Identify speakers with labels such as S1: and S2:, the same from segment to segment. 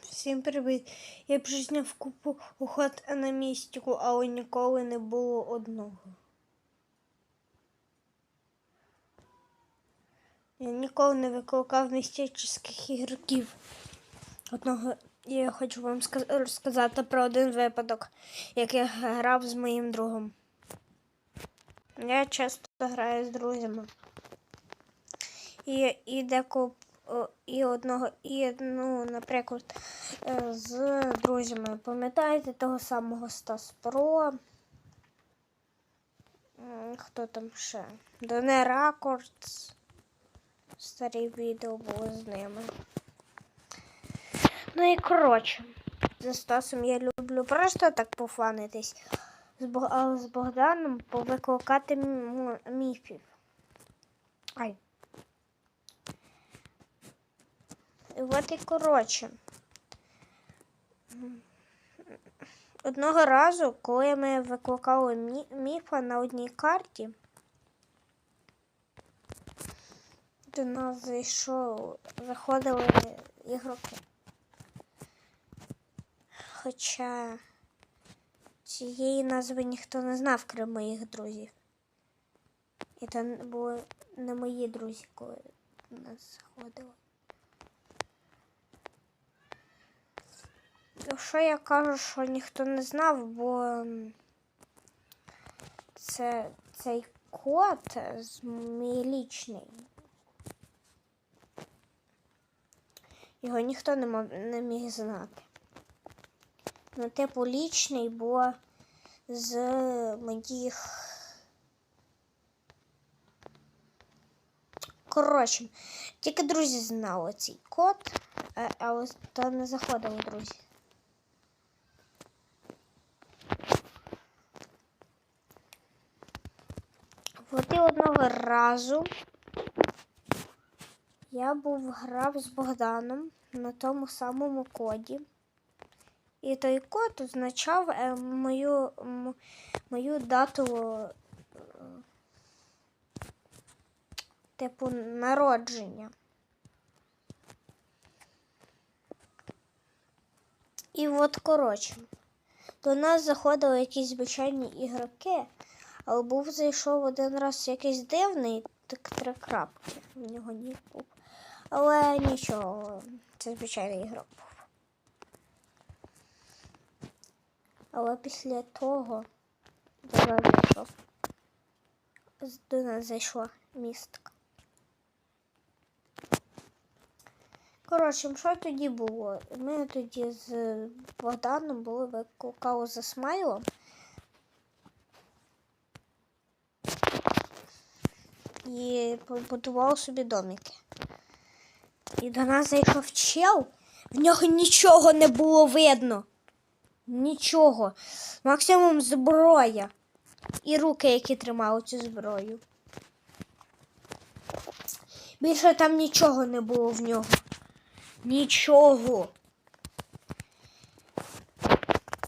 S1: Всім привіт! Я прийняв купу уход на містику, але ніколи не було одного. Я ніколи не викликав містичних ігроків. Одного я хочу вам розказати про один випадок, як я грав з моїм другом. Я часто граю з друзями. І, і деко о, і одного, і ну, наприклад, е, з друзями. Пам'ятаєте того самого Стас Про? Хто там ще? Доне Ракордс. Старі відео були з ними. Ну і коротше, за Стасом я люблю просто так пофанитись. А з Богданом повикликати міфів. Ай. І от і коротше. Одного разу, коли ми викликали мі- міфа на одній карті, до нас зайшов, заходили ігроки. Хоча цієї назви ніхто не знав, крім моїх друзів. І це були не мої друзі, коли нас заходили. Що я кажу, що ніхто не знав, бо це цей код мій лічний. Його ніхто не, мог, не міг знати. Ну, типу, лічний, бо з моїх. Коротше, тільки друзі знали цей код, а, а ось то не заходили друзі. От і одного разу я був грав з Богданом на тому самому коді. І той код означав е, мою, м- мою дату е, типу народження. І от коротше, до нас заходили якісь звичайні ігроки, але був зайшов один раз якийсь дивний, так три крапки. В нього нік був. Але нічого, це звичайний ігрок був. Але після того зайшов. з- До нас зайшла містка. Коротше, що тоді було? Ми тоді з Богданом були викликали за смайлом. І побудував собі домики. І до нас зайшов чел, в нього нічого не було видно. Нічого. Максимум зброя. І руки, які тримали цю зброю. Більше там нічого не було в нього. Нічого.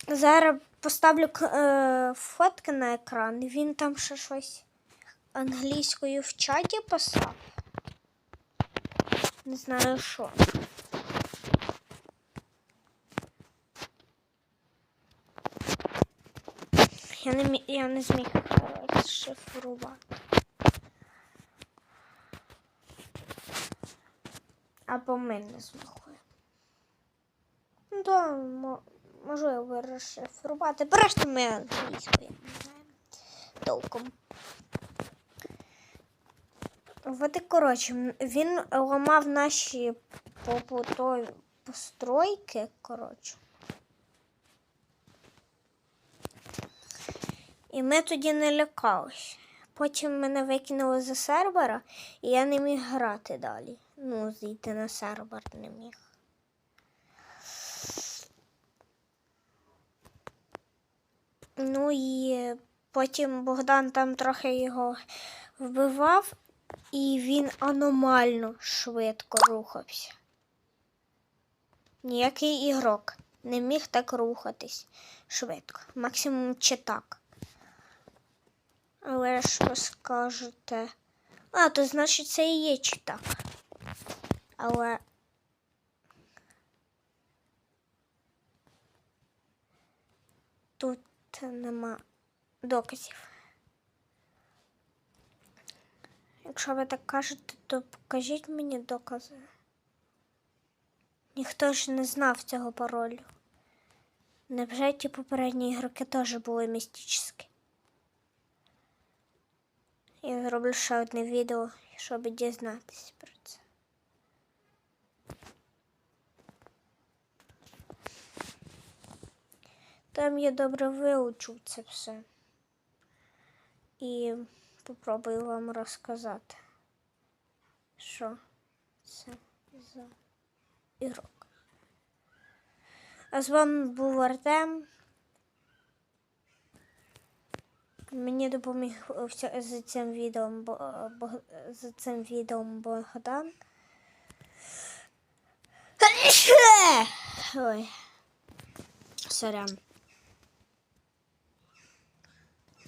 S1: Зараз поставлю е, фотки на екран. Він там ще щось англійською в чаті писав. Не знаю що. Я не, я не зміг розшифрувати. Або ми не змогли. Ну, то мо- можливо розшифрувати. Просто ми англійською не знаємо толком. От і коротше, він ламав наші побутові постройки, коротше. І ми тоді не лякались. Потім мене викинули за сервера, і я не міг грати далі. Ну, зійти на сервер не міг. Ну і потім Богдан там трохи його вбивав, і він аномально швидко рухався. Ніякий ігрок не міг так рухатись швидко. Максимум чи так. Але ж ви скажете. А, то значить це і є чи так. Але. Тут нема доказів. Якщо ви так кажете, то покажіть мені докази. Ніхто ж не знав цього паролю. Невже ті попередні ігроки теж були містичні? Я зроблю ще одне відео, щоб дізнатися про це. Там я добре вивчу це все. І попробую вам розказати, що це за ігрок. А з вами був Артем. Мені допоміг вся- з цим відео, Бо- Бог- з цим відео Богдан. Ой. Сорян.